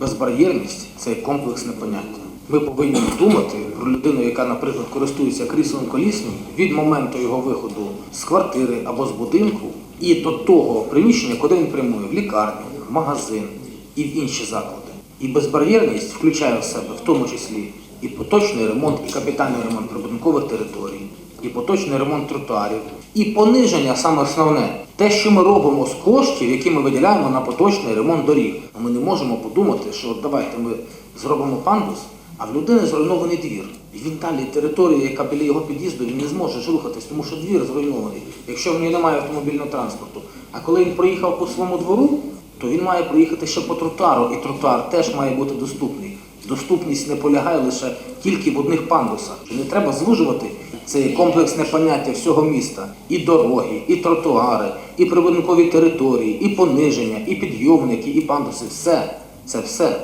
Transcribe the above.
Безбар'єрність це комплексне поняття. Ми повинні думати про людину, яка, наприклад, користується кріслом колісним від моменту його виходу з квартири або з будинку і до того приміщення, куди він прямує в лікарню, в магазин і в інші заклади. І безбар'єрність включає в себе в тому числі і поточний ремонт, і капітальний ремонт прибудинкових територій, і поточний ремонт тротуарів, і пониження саме основне, те, що ми робимо з коштів, які ми виділяємо на поточний ремонт доріг. Ми не можемо подумати, що от давайте ми зробимо пандус, а в людини зруйнований двір. І він далі територія, яка біля його під'їзду, він не зможе ж рухатись, тому що двір зруйнований, якщо в нього немає автомобільного транспорту. А коли він проїхав по своєму двору, то він має проїхати ще по тротуару, і тротуар теж має бути доступний. Доступність не полягає лише тільки в одних пандусах. Не треба звужувати це комплексне поняття всього міста. І дороги, і тротуари, і прибудинкові території, і пониження, і підйомники, і пандуси. Все, це все